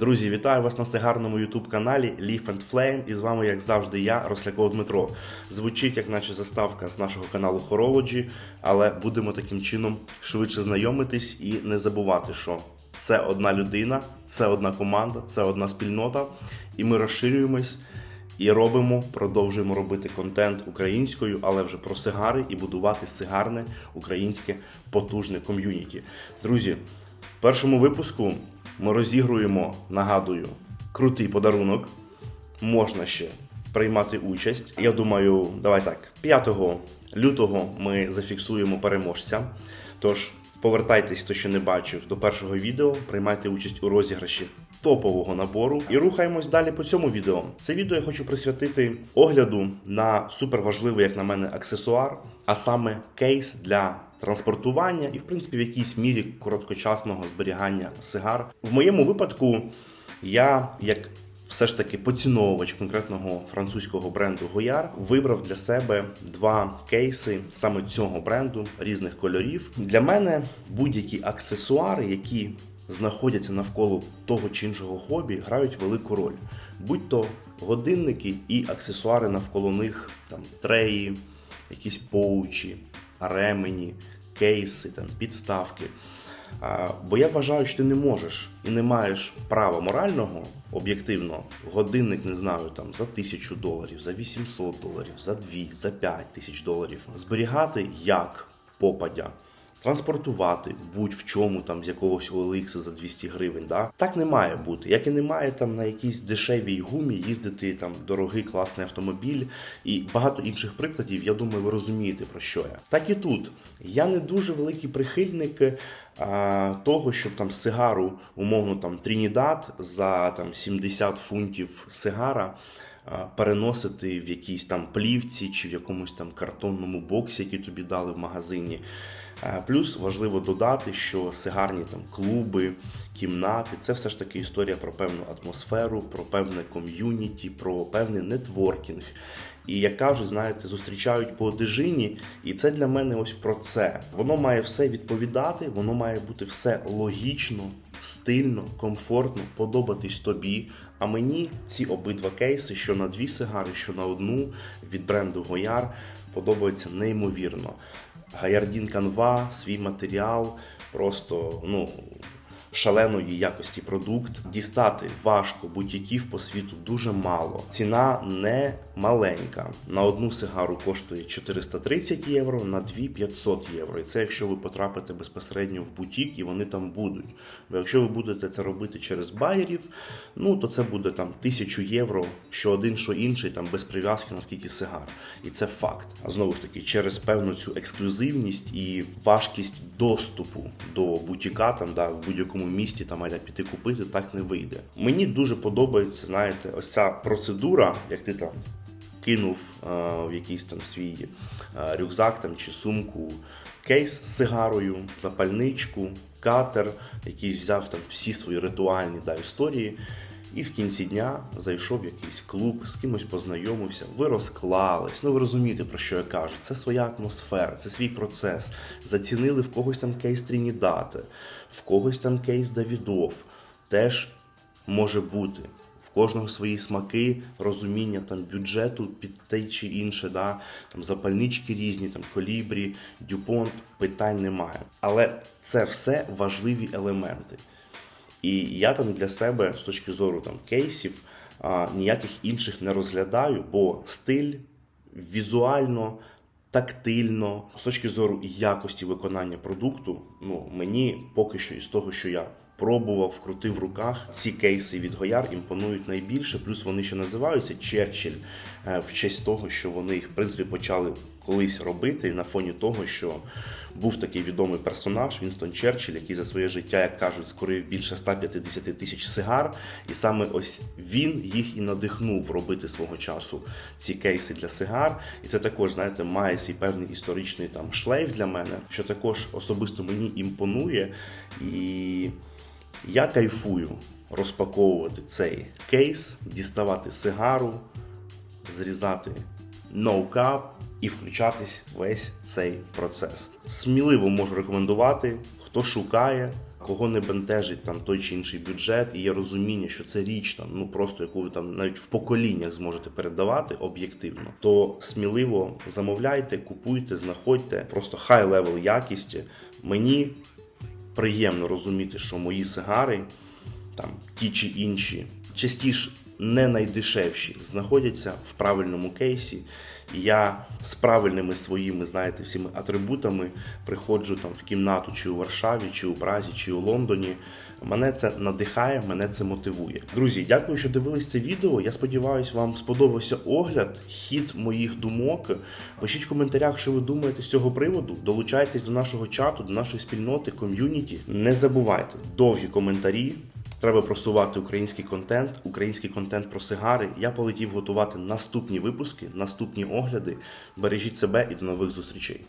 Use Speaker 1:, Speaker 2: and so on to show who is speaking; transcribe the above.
Speaker 1: Друзі, вітаю вас на сигарному youtube каналі Leaf and Flame. І з вами, як завжди, я, Росляков Дмитро. Звучить, як наче заставка з нашого каналу Horology, але будемо таким чином швидше знайомитись і не забувати, що це одна людина, це одна команда, це одна спільнота, і ми розширюємось. І робимо, продовжуємо робити контент українською, але вже про сигари і будувати сигарне українське потужне ком'юніті. Друзі, в першому випуску ми розігруємо, нагадую, крутий подарунок. Можна ще приймати участь. Я думаю, давай так, 5 лютого ми зафіксуємо переможця. Тож повертайтесь, хто ще не бачив, до першого відео, приймайте участь у розіграші топового набору і рухаємось далі по цьому відео. Це відео я хочу присвятити огляду на суперважливий, як на мене, аксесуар, а саме кейс для транспортування і, в принципі, в якійсь мірі короткочасного зберігання сигар. В моєму випадку я як все ж таки поціновувач конкретного французького бренду Гояр вибрав для себе два кейси саме цього бренду різних кольорів. Для мене будь-які аксесуари, які знаходяться навколо того чи іншого хобі, грають велику роль. Будь то годинники і аксесуари навколо них, там треї, якісь поучі, ремені, кейси, там, підставки. Бо я вважаю, що ти не можеш і не маєш права морального, об'єктивно, годинник, не знаю, там за тисячу доларів, за 800 доларів, за 2, за 5 тисяч доларів, зберігати як попадя. Транспортувати будь-в чому там з якогось OLX за 200 гривень. Да? Так не має бути. Як і не має там на якійсь дешевій гумі їздити там дорогий класний автомобіль і багато інших прикладів. Я думаю, ви розумієте про що я. Так і тут я не дуже великий прихильник а, того, щоб там сигару, умовно там Трінідад за там 70 фунтів сигара. Переносити в якійсь там плівці чи в якомусь там картонному боксі, який тобі дали в магазині. Плюс важливо додати, що сигарні там клуби, кімнати це все ж таки історія про певну атмосферу, про певне ком'юніті, про певний нетворкінг. І як кажуть, знаєте, зустрічають по одежині, і це для мене ось про це. Воно має все відповідати, воно має бути все логічно, стильно, комфортно, подобатись тобі. А мені ці обидва кейси, що на дві сигари, що на одну від бренду Гояр, подобаються неймовірно. Гаярдін Канва, свій матеріал, просто ну. Шаленої якості продукт дістати важко, будь-яків по світу дуже мало. Ціна не маленька. На одну сигару коштує 430 євро, на дві 500 євро. І це якщо ви потрапите безпосередньо в бутік і вони там будуть. Бо якщо ви будете це робити через байерів, ну то це буде там 1000 євро, що один, що інший, там без прив'язки на скільки сигар. І це факт. А знову ж таки, через певну цю ексклюзивність і важкість доступу до бутіка, там да, в будь-якому місті там аля піти купити, так не вийде. Мені дуже подобається, знаєте, ось ця процедура, як ти там кинув е, в якийсь там свій е, рюкзак там чи сумку кейс з сигарою, запальничку, катер, який взяв там всі свої ритуальні да, історії. І в кінці дня зайшов в якийсь клуб, з кимось познайомився, ви розклались. Ну ви розумієте, про що я кажу. Це своя атмосфера, це свій процес. Зацінили в когось там кейс Трінідати, в когось там кейс Давідов. Теж може бути. В кожного свої смаки, розуміння там бюджету під те чи інше, да? там запальнички різні, там колібрі, дюпонт, питань немає. Але це все важливі елементи. І я там для себе з точки зору там кейсів а, ніяких інших не розглядаю, бо стиль візуально, тактильно, з точки зору якості виконання продукту, ну мені поки що із того, що я пробував, вкрутив в руках, ці кейси від Гояр імпонують найбільше. Плюс вони ще називаються Черчилль е, в честь того, що вони їх в принципі почали колись робити на фоні того, що був такий відомий персонаж Вінстон Черчилль, який за своє життя, як кажуть, скорив більше 150 тисяч сигар, і саме ось він їх і надихнув робити свого часу ці кейси для сигар. І це також, знаєте, має свій певний історичний там шлейф для мене, що також особисто мені імпонує. І я кайфую розпаковувати цей кейс, діставати сигару, зрізати no-cap і включатись в весь цей процес. Сміливо можу рекомендувати, хто шукає, кого не бентежить там той чи інший бюджет, і є розуміння, що це річ там, ну просто яку ви там навіть в поколіннях зможете передавати об'єктивно, то сміливо замовляйте, купуйте, знаходьте просто хай левел якісті. Мені приємно розуміти, що мої сигари, там ті чи інші, частіше не найдешевші, знаходяться в правильному кейсі. Я з правильними своїми, знаєте, всіми атрибутами приходжу там в кімнату чи у Варшаві, чи у Празі, чи у Лондоні. Мене це надихає, мене це мотивує. Друзі, дякую, що дивились це відео. Я сподіваюся, вам сподобався огляд, хід моїх думок. Пишіть в коментарях, що ви думаєте з цього приводу. Долучайтесь до нашого чату, до нашої спільноти, ком'юніті. Не забувайте довгі коментарі. Треба просувати український контент, український контент про сигари. Я полетів готувати наступні випуски, наступні огляди. Бережіть себе і до нових зустрічей.